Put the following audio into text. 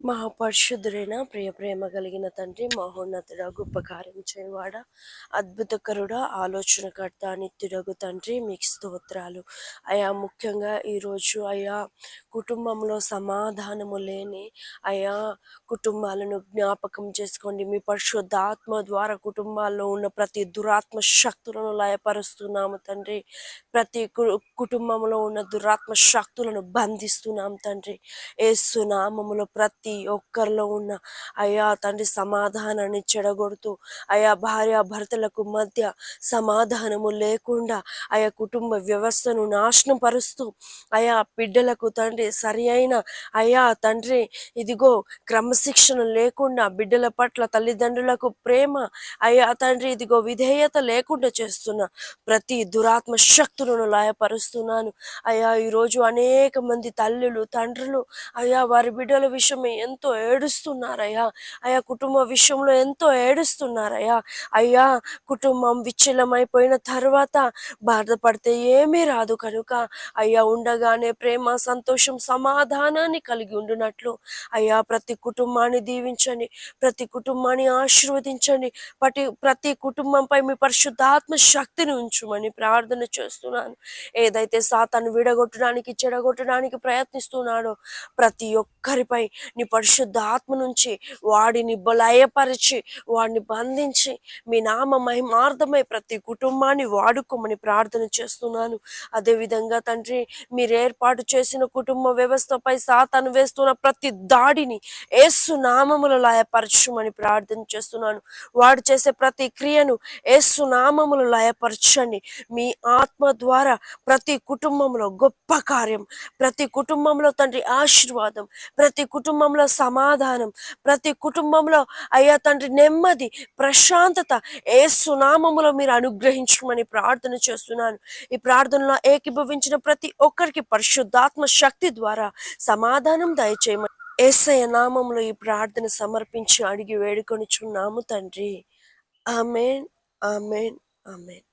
మహాపరిశుద్ధుడైన ప్రియ ప్రేమ కలిగిన తండ్రి మహోన్నతుడ గొప్ప కార్యం చేయవాడ అద్భుతకరుడ ఆలోచనకర్త నిత్యుడగు తండ్రి మీకు స్తోత్రాలు. అయా ముఖ్యంగా ఈరోజు అయా కుటుంబంలో సమాధానము లేని అయా కుటుంబాలను జ్ఞాపకం చేసుకోండి. మీ పరిశుద్ధ ఆత్మ ద్వారా కుటుంబాల్లో ఉన్న ప్రతి దురాత్మ శక్తులను లయపరుస్తున్నాము తండ్రి. ప్రతి కుటుంబంలో ఉన్న దురాత్మ శక్తులను బంధిస్తున్నాం తండ్రి. ఏసునామములో ప్రతి ప్రతి ఒక్కరిలో ఉన్న అయా తండ్రి సమాధానాన్ని చెడగొడుతూ అయా భార్య భర్తలకు మధ్య సమాధానము లేకుండా ఆయా కుటుంబ వ్యవస్థను నాశనం పరుస్తూ అయా బిడ్డలకు తండ్రి సరి అయిన అయా తండ్రి ఇదిగో క్రమశిక్షణ లేకుండా బిడ్డల పట్ల తల్లిదండ్రులకు ప్రేమ అయా తండ్రి ఇదిగో విధేయత లేకుండా చేస్తున్న ప్రతి దురాత్మ శక్తులను లాయపరుస్తున్నాను. అయా ఈరోజు అనేక మంది తల్లులు తండ్రులు అయా వారి బిడ్డల విషయమే ఎంతో ఏడుస్తున్నారయ్యా. అయ్యా కుటుంబ విషయంలో ఎంతో ఏడుస్తున్నారయ్యా. అయ్యా కుటుంబం విచ్ఛిన్నమైపోయిన తర్వాత బాధపడితే ఏమీ రాదు కనుక. అయ్యా ఉండగానే ప్రేమ సంతోషం సమాధానాన్ని కలిగి ఉండునట్లు. అయ్యా ప్రతి కుటుంబాన్ని దీవించండి. ప్రతి కుటుంబాన్ని ఆశీర్వదించండి. ప్రతి ప్రతి కుటుంబంపై మీ పరిశుద్ధాత్మ శక్తిని ఉంచుమని ప్రార్థన చేస్తున్నాను. ఏదైతే సాతాను విడగొట్టడానికి చెడగొట్టడానికి ప్రయత్నిస్తున్నాడో ప్రతి ఒక్కరిపై నీ పరిశుద్ధ ఆత్మ నుంచి వాడిని బలయపరిచి వాడిని బంధించి మీ నామ మహిమార్థమై ప్రతి కుటుంబాన్ని వాడుకోమని ప్రార్థన చేస్తున్నాను. అదేవిధంగా తండ్రి మీరు ఏర్పాటు చేసిన కుటుంబ వ్యవస్థపై సాతాను వేస్తున్న ప్రతి దాడిని ఏసు నామములు లయపరచమని ప్రార్థన చేస్తున్నాను. వాడు చేసే ప్రతి క్రియను ఏసు నామములు లయపరచండి. మీ ఆత్మ ద్వారా ప్రతి కుటుంబంలో గొప్ప కార్యం ప్రతి కుటుంబంలో తండ్రి ఆశీర్వాదం ప్రతి కుటుంబంలో కుటుంబంలో సమాధానం ప్రతి కుటుంబంలో అయ్యా తండ్రి నెమ్మది ప్రశాంతత ఏ సునామములో మీరు అనుగ్రహించమని ప్రార్థన చేస్తున్నాను. ఈ ప్రార్థనలో ఏకీభవించిన ప్రతి ఒక్కరికి పరిశుద్ధాత్మ శక్తి ద్వారా సమాధానం దయచేయమని ఏసయ నామంలో ఈ ప్రార్థన సమర్పించి అడిగి వేడుకొని చున్నాము తండ్రి. Amen amen amen.